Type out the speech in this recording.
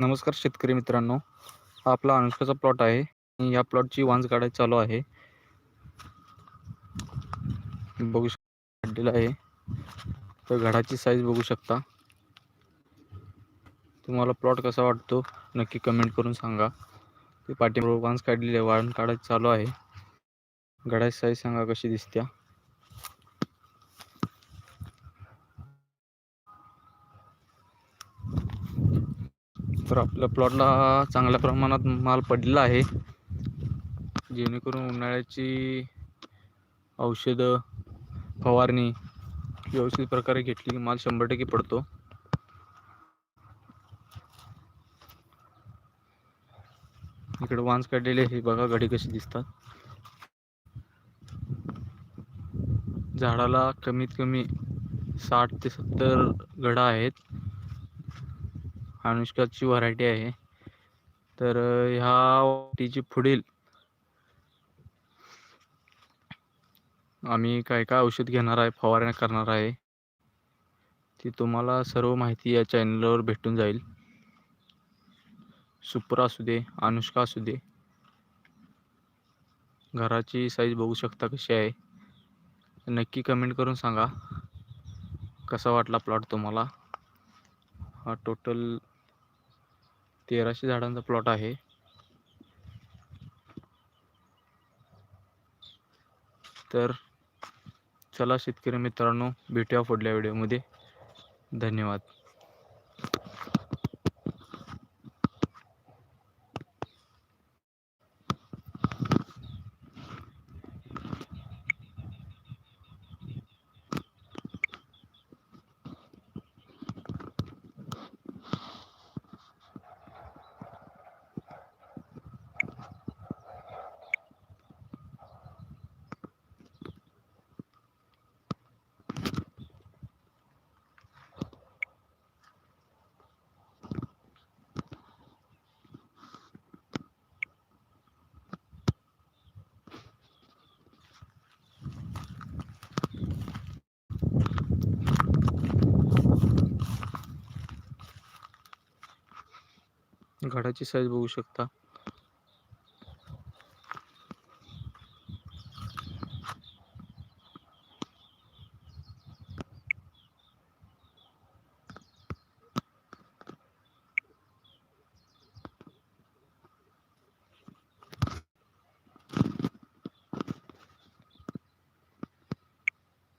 नमस्कार शेतकरी मित्रांनो. हा आपला अनुष्काचा प्लॉट आहे या प्लॉटची वांज काढायची चालू आहे. बघू शकता काढलेला आहे. तर घडाची साईज बघू शकता. तुम्हाला प्लॉट कसा वाटतो नक्की कमेंट करून सांगा. ते पाठीबरोबर वांज काढलेली आहे वाळण काढायची चालू आहे. घडाची साईज सांगा कशी दिसत्या. तर आपल्या प्लॉटला चांगल्या प्रमाणात माल पडलेला आहे. जेणेकरून उन्हाळ्याची औषधं फवारणी व्यवस्थित प्रकारे घेतली की माल शंभर टक्के पडतो. इकडे वांस काढलेले हे बघा गाडी कशी दिसतात. झाडाला कमीत कमी साठ ते सत्तर घडा आहेत. अनुष्काची व्हरायटी आहे. तर ह्या वाटीची पुढील. आम्ही काय काय औषध घेणार आहे फवारण्या करणार आहे ती तुम्हाला सर्व माहिती या चॅनलवर भेटून जाईल. सुप्रा असू दे अनुष्का असू दे. घराची साईज बघू शकता कशी आहे. नक्की कमेंट करून सांगा. कसा वाटला प्लॉट तुम्हाला? हा टोटल तेराशे झाडांचा प्लॉट आहे. तर चला शेतकरी मित्रांनो भेटूया पुढल्या व्हिडिओमध्ये. धन्यवाद. घडाची साईज बघू शकता.